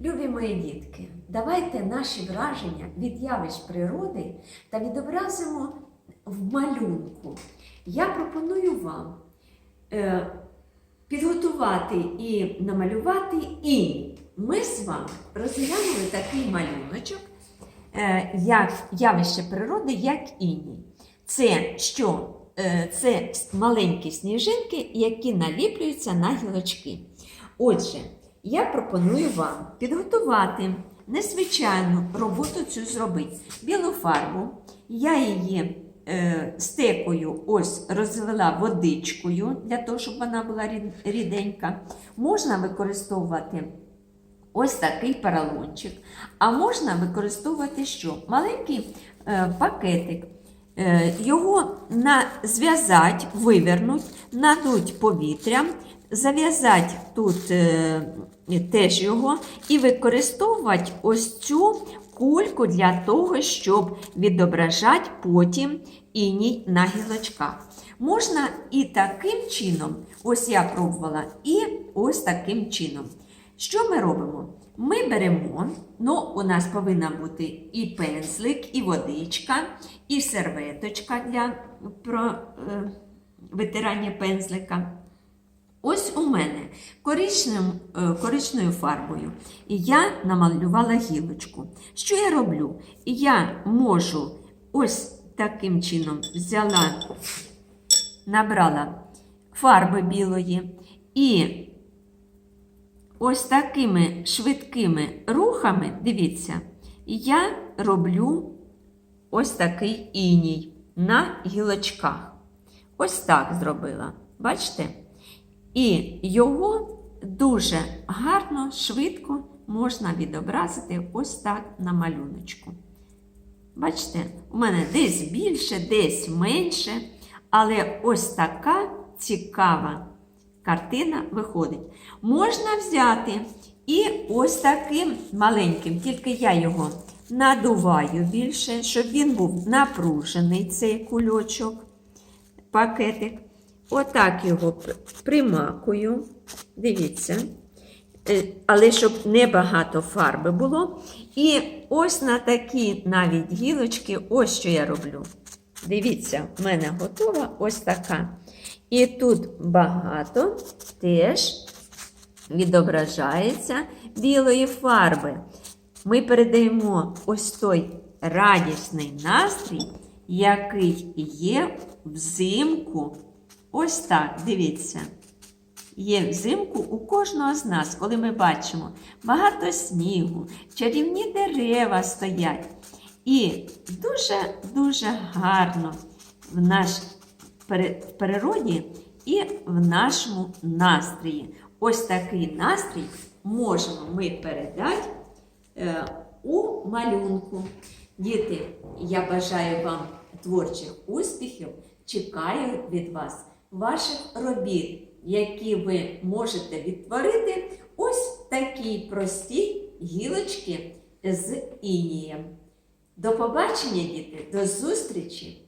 Любі мої дітки, давайте наші враження від явищ природи та відобразимо в малюнку. Я пропоную вам е, підготувати і намалювати іній. Ми з вами розглянули такий малюночок, е, як явище природи, як іній. Це що? Е, це маленькі сніжинки, які наліплюються на гілочки. Отже, я пропоную вам підготувати незвичайну роботу цю зробити. Білу фарбу. Я її е, стекою ось розвела водичкою для того, щоб вона була рід- ріденька. Можна використовувати ось такий поролончик. А можна використовувати що? Маленький е, пакетик. Е, його зв'язати, вивернуть, надуть повітрям, зав'язати тут е, теж його і використовувати ось цю кульку для того, щоб відображати потім іній на гілочках. Можна і таким чином, ось я пробувала, і ось таким чином. Що ми робимо? Ми беремо, ну, у нас повинна бути і пензлик, і водичка, і серветочка для про, е, витирання пензлика. Ось у мене коричневим, е, коричною фарбою я намалювала гілочку. Що я роблю? Я можу ось таким чином взяла, набрала фарби білої і ось такими швидкими рухами, дивіться, я роблю ось такий іній на гілочках. Ось так зробила. Бачите? І його дуже гарно, швидко можна відобразити ось так на малюночку. Бачите, у мене десь більше, десь менше, але ось така цікава картина виходить. Можна взяти і ось таким маленьким, тільки я його надуваю більше, щоб він був напружений, цей кульочок, пакетик. Отак його примакую. Дивіться. Е, Але щоб не багато фарби було. І ось на такі навіть гілочки, ось що я роблю. Дивіться, в мене готова ось така. І тут багато теж відображається білої фарби. Ми передаємо ось той радісний настрій, який є взимку. Ось так, дивіться. Є взимку у кожного з нас, коли ми бачимо багато снігу, чарівні дерева стоять. І дуже-дуже гарно в наш в природі і в нашому настрої. Ось такий настрій можемо ми передати е, у малюнку. Діти, я бажаю вам творчих успіхів, чекаю від вас ваших робіт, які ви можете відтворити ось такі прості гілочки з інієм. До побачення, діти, до зустрічі!